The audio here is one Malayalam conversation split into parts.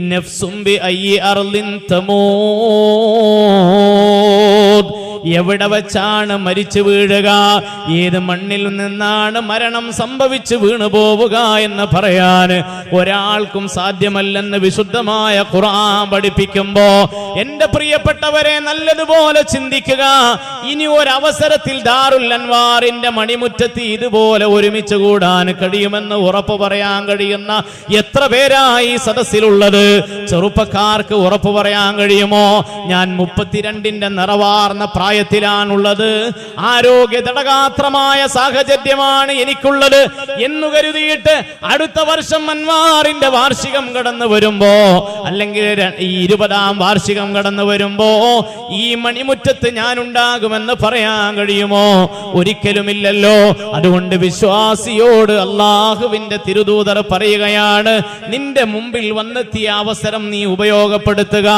നഫ്സും ബി അയ്യി അർലിൻ തമൂദ്. എവിടെ വച്ചാണ് മരിച്ചു വീഴുക? ഏത് മണ്ണിൽ നിന്നാണ് മരണം സംഭവിച്ചു വീണു പോവുക എന്ന് പറയാൻ ഒരാൾക്കും സാധ്യമല്ലെന്ന് വിശുദ്ധമായ ഖുർആൻ പഠിപ്പിക്കുമ്പോ എന്റെ പ്രിയപ്പെട്ടവരെ നല്ലതുപോലെ ചിന്തിക്കുക. ഇനി ഒരവസരത്തിൽ ദാറുൽ അൻവാറിന്റെ മണിമുറ്റത്ത് ഇതുപോലെ ഒരുമിച്ച് കൂടാൻ കഴിയുമെന്ന് ഉറപ്പ് പറയാൻ കഴിയുന്ന എത്ര പേരായി സദസ്സിലുള്ളത്? ചെറുപ്പക്കാർക്ക് ഉറപ്പ് പറയാൻ കഴിയുമോ? ഞാൻ മുപ്പത്തിരണ്ടിന്റെ നിറവാർന്ന പ്രായത്തിലാണുള്ളത്. ആരോഗ്യ തടകാത്രമായ സാഹചര്യമാണ് എനിക്കുള്ളത് എന്നു കരുതിയിട്ട് അടുത്ത വർഷം അൻവാറിന്റെ വാർഷികം കടന്നു വരുമ്പോ അല്ലെങ്കിൽ ഈ ഇരുപതാം വാർഷികം കടന്നു വരുമ്പോ ഈ മണിമുറ്റത്ത് ഞാൻ ഉണ്ടാകുമെന്ന് പറയാൻ കഴിയുമോ? ഒരിക്കലുമില്ലല്ലോ. അതുകൊണ്ട് വിശ്വാസിയോട് അള്ളാഹുവിന്റെ തിരുദൂതർ പറയുകയാണ് നിന്റെ മുമ്പിൽ വന്നെത്തിയ അവസരം നീ ഉപയോഗപ്പെടുത്തുക.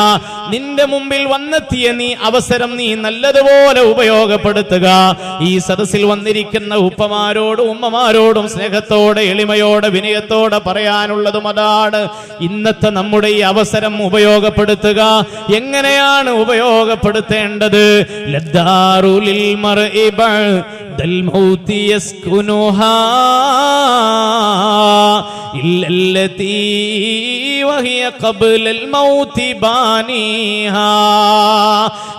നിന്റെ മുമ്പിൽ വന്നെത്തിയ നീ അവസരം നീ നല്ലതുപോലെ ഉപയോഗപ്പെടുത്തുക. ഈ സദസ്സിൽ വന്നിരിക്കുന്ന ഉപ്പമാരോടും ഉമ്മമാരോടും സ്നേഹത്തോടെ എളിമയോടെ വിനയത്തോടെ പറയാനുള്ളതും അതാണ്. ഇന്നത്തെ നമ്മുടെ ഈ അവസരം ഉപയോഗപ്പെടുത്തുക. എങ്ങനെയാണ് ആണ് ഉപയോഗപ്പെടുത്തേണ്ടത്. ദൽ മൗതി യസ്കുനുഹാ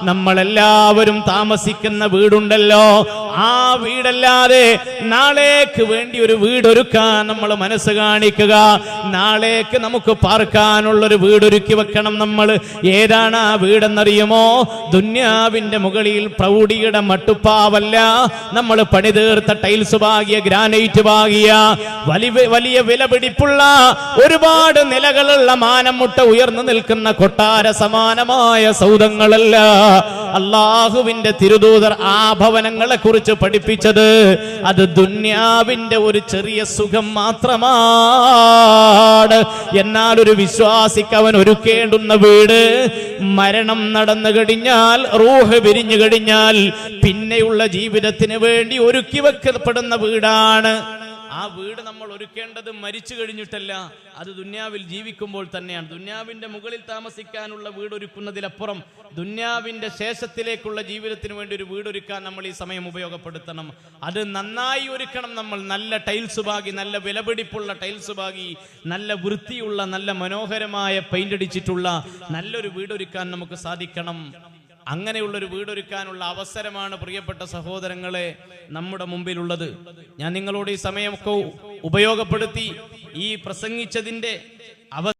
നമ്മളെല്ലാവരും താമസിക്കുന്ന വീടുണ്ടല്ലോ. ആ വീടല്ലാതെ നാളേക്ക് വേണ്ടി ഒരു വീടൊരുക്കാൻ നമ്മൾ മനസ്സ് കാണിക്കുക. നാളേക്ക് നമുക്ക് പാർക്കാനുള്ള ഒരു വീടൊരുക്കി വെക്കണം നമ്മൾ. ഏതാണ് ആ വീടെന്നറിയുമോ? ദുന്യാവിന്റെ മുകളിൽ പ്രൗഢിയുടെ മട്ടുപ്പാവല്ല. നമ്മൾ പണിതീർത്ത ടൈൽസ് പാകിയ ഗ്രാനൈറ്റ് പാകിയ വലിയ വലിയ വില പിടിപ്പുള്ള ഒരുപാട് നിലകളുള്ള മാനം മുട്ട ഉയർന്നു നിൽക്കുന്ന കൊട്ടാര സമാനമായ സൗധങ്ങളല്ല. അള്ളാഹുവിന്റെ തിരുദൂതർ ആ ഭവനങ്ങളെ കുറിച്ച് പഠിപ്പിച്ചത് അത് ദുന്യാവിന്റെ ഒരു ചെറിയ സുഖം മാത്രമാണ്. എന്നാൽ ഒരു വിശ്വാസിക്ക് അവൻ ഒരുക്കേണ്ടുന്ന വീട് മരണം നടന്നു കഴിഞ്ഞാൽ റൂഹ് പിരിഞ്ഞു കഴിഞ്ഞാൽ പിന്നെയുള്ള ജീവിതത്തിന് വേണ്ടി ഒരുക്കി വെക്കപ്പെടുന്ന വീടാണ്. ആ വീട് നമ്മൾ ഒരുക്കേണ്ടത് മരിച്ചു കഴിഞ്ഞിട്ടല്ല അത് ദുന്യാവിൽ ജീവിക്കുമ്പോൾ തന്നെയാണ്. ദുന്യാവിന്റെ മുകളിൽ താമസിക്കാനുള്ള വീട് ഒരുക്കുന്നതിലപ്പുറം ദുന്യാവിന്റെ ശേഷത്തിലേക്കുള്ള ജീവിതത്തിന് വേണ്ടി ഒരു വീട് ഒരുക്കാൻ നമ്മൾ ഈ സമയം ഉപയോഗപ്പെടുത്തണം. അത് നന്നായി ഒരുക്കണം നമ്മൾ. നല്ല ടൈൽസ് ബാഗി നല്ല വിലപിടിപ്പുള്ള ടൈൽസ് ബാഗി നല്ല വൃത്തിയുള്ള നല്ല മനോഹരമായ പെയിന്റ് അടിച്ചിട്ടുള്ള നല്ലൊരു വീടൊരുക്കാൻ നമുക്ക് സാധിക്കണം. അങ്ങനെയുള്ള ഒരു വീടൊരുക്കാനുള്ള അവസരമാണ് പ്രിയപ്പെട്ട സഹോദരങ്ങളെ നമ്മുടെ മുമ്പിലുള്ളത്. ഞാൻ നിങ്ങളോട് ഈ സമയമൊക്കെ ഉപയോഗപ്പെടുത്തി ഈ പ്രസംഗിച്ചതിന്റെ അവ